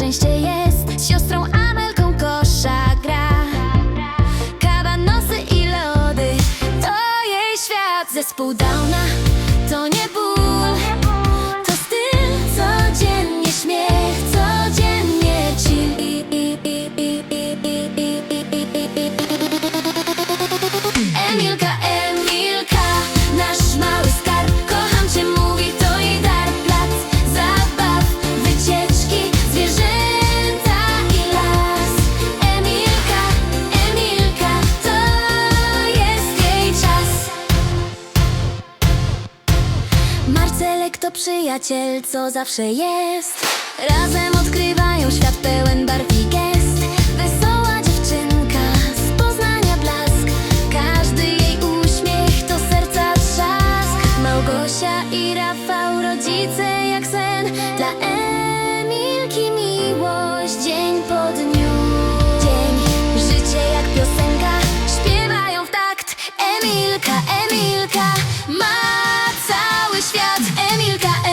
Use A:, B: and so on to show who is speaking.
A: szczęście jest. Z siostrą Amelką kosza gra. Kawa, nosy i lody. To jej świat. Zespół Downa. Marcelek to przyjaciel, co zawsze jest. Razem odkrywają świat pełen barw i gest. Wesoła dziewczynka, z Poznania blask. Każdy jej uśmiech to serca trzask. Małgosia i Rafał, rodzice jak sen. Dla に歌え